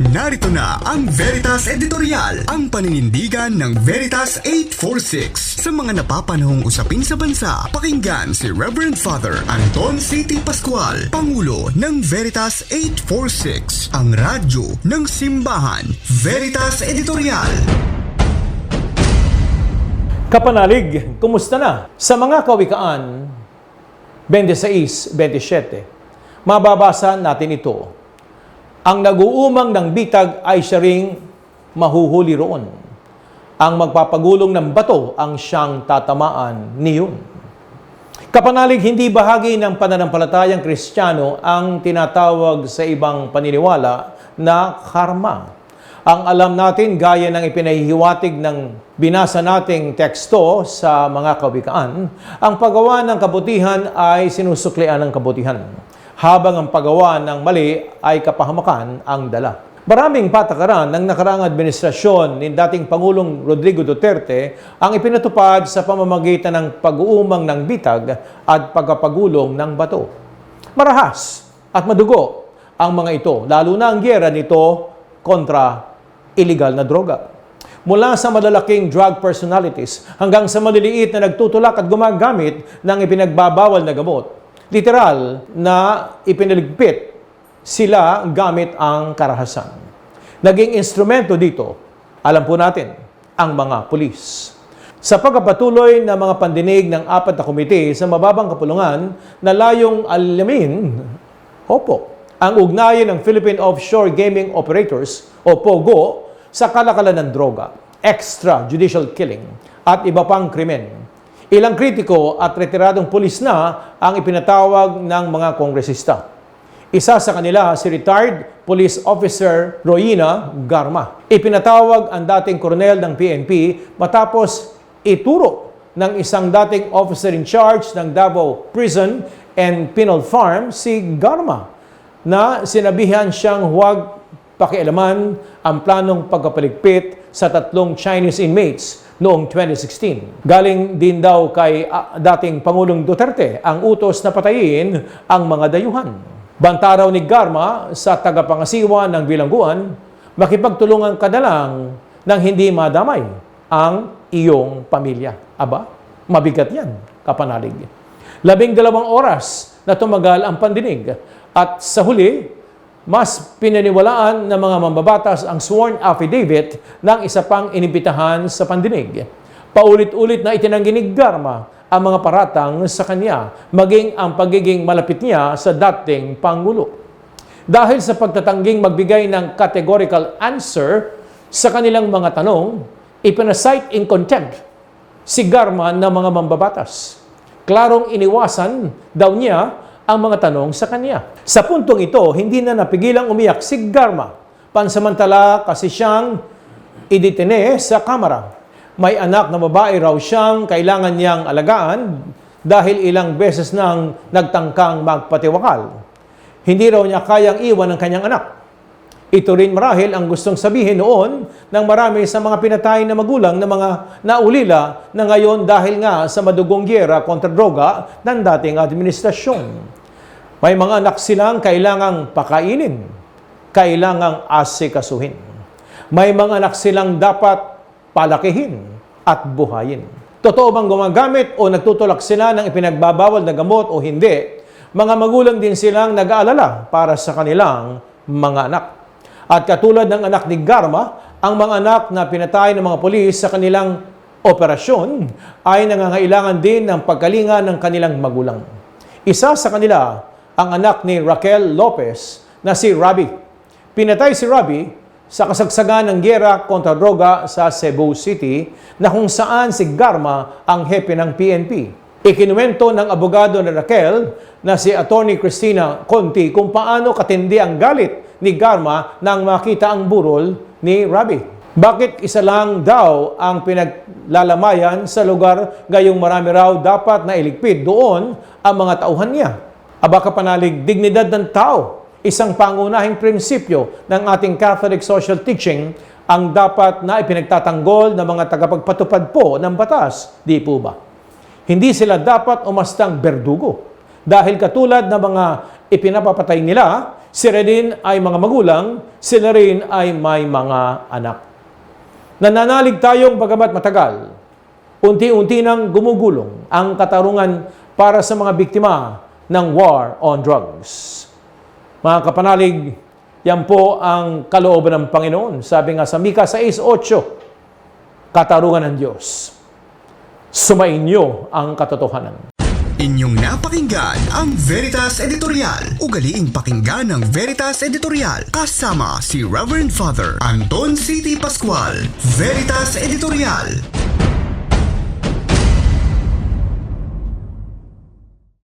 Narito na ang Veritas Editorial, ang paninindigan ng Veritas 846. Sa mga napapanahong usapin sa bansa, pakinggan si Reverend Father Anton C.T. Pascual, Pangulo ng Veritas 846, ang radyo ng simbahan. Veritas Editorial. Kapanalig, kumusta na? Sa mga kawikaan, 26-27, mababasa natin ito. Ang naguumang ng bitag ay siya ring mahuhuli roon. Ang magpapagulong ng bato ang siyang tatamaan niyon. Kapanalig, hindi bahagi ng pananampalatayang kristyano ang tinatawag sa ibang paniniwala na karma. Ang alam natin, gaya ng ipinahihiwatig ng binasa nating teksto sa mga kawikaan, ang paggawa ng kabutihan ay sinusuklian ng kabutihan, habang ang paggawa ng mali ay kapahamakan ang dala. Maraming patakaran ng nakaraang administrasyon ni dating Pangulong Rodrigo Duterte ang ipinatupad sa pamamagitan ng pag-uumang ng bitag at pagkapagulong ng bato. Marahas at madugo ang mga ito, lalo na ang gyera nito kontra illegal na droga. Mula sa malalaking drug personalities hanggang sa maliliit na nagtutulak at gumagamit ng ipinagbabawal na gamot. Literal na ipinaligpit sila gamit ang karahasan. Naging instrumento dito, alam po natin, ang mga pulis. Sa pagkapatuloy ng mga pandinig ng apat na komite sa mababang kapulungan na layong alamin, opo, ang ugnayan ng Philippine Offshore Gaming Operators o POGO sa kalakalan ng droga, extrajudicial killing at iba pang krimen. Ilang kritiko at retiradong pulis na ang ipinatawag ng mga kongresista. Isa sa kanila si retired police officer Royina Garma. Ipinatawag ang dating koronel ng PNP matapos ituro ng isang dating officer in charge ng Davao Prison and Penal Farm si Garma na sinabihan siyang huwag pakialaman ang planong pagkapaligpit sa tatlong Chinese inmates noong 2016. Galing din daw kay ah, dating Pangulong Duterte ang utos na patayin ang mga dayuhan. Banta raw ni Garma sa tagapangasiwa ng bilangguan, makipagtulungan ka na lang nang hindi madamay ang iyong pamilya. Aba, mabigat yan, kapanalig. Labing dalawang oras na tumagal ang pandinig at sa huli, mas pinaniwalaan ng mga mambabatas ang sworn affidavit ng isa pang inibitahan sa pandinig. Paulit-ulit na itinanggi ni Garma ang mga paratang sa kanya, maging ang pagiging malapit niya sa dating Pangulo. Dahil sa pagtatangging magbigay ng categorical answer sa kanilang mga tanong, ipinasight in contempt si Garma ng mga mambabatas. Klarong iniwasan daw niya ang mga tanong sa kanya. Sa puntong ito, hindi na napigilang umiyak si Garma. Pansamantala kasi siyang iditine sa kamera. May anak na babae raw siyang kailangan niyang alagaan dahil ilang beses nang nagtangkang magpatiwakal. Hindi raw niya kayang iwan ang kanyang anak. Ito rin marahil ang gustong sabihin noon ng marami sa mga pinatay na magulang na mga naulila na ngayon dahil nga sa madugong gyera kontra droga ng dating administrasyon. May mga anak silang kailangang pakainin, kailangang asikasuhin. May mga anak silang dapat palakihin at buhayin. Totoo bang gumagamit o nagtutulak sila ng ipinagbabawal na gamot o hindi? Mga magulang din silang nag-aalala para sa kanilang mga anak. At katulad ng anak ni Garma, ang mga anak na pinatay ng mga polis sa kanilang operasyon ay nangangailangan din ng pagkalinga ng kanilang magulang. Isa sa kanila, ang anak ni Raquel Lopez na si Rabi. Pinatay si Rabi sa kasagsagan ng gyera kontra droga sa Cebu City na kung saan si Garma ang hepe ng PNP. Ikinuwento ng abogado ni Raquel na si Attorney Christina Conti kung paano katindi ang galit ni Garma nang makita ang burol ni Rabi. Bakit isa lang daw ang pinaglalamayan sa lugar gayong marami raw dapat na iligpit doon ang mga tauhan niya? Aba kapanalig, dignidad ng tao, isang pangunahing prinsipyo ng ating Catholic social teaching ang dapat na ipinagtatanggol ng mga tagapagpatupad po ng batas, di po ba? Hindi sila dapat umastang berdugo. Dahil katulad ng mga ipinapapatay nila, sila rin ay mga magulang, sila rin ay may mga anak. Nananalig tayong bagamat matagal, unti-unti nang gumugulong ang katarungan para sa mga biktima ng war on drugs. Mga kapanalig, yan po ang kalooban ng Panginoon. Sabi nga sa Mika 6.8, katarungan ng Diyos. Sumainyo ang katotohanan. Inyong napakinggan ang Veritas Editorial. Ugaliing pakinggan ng Veritas Editorial kasama si Reverend Father Anton C.T. Pascual. Veritas Editorial.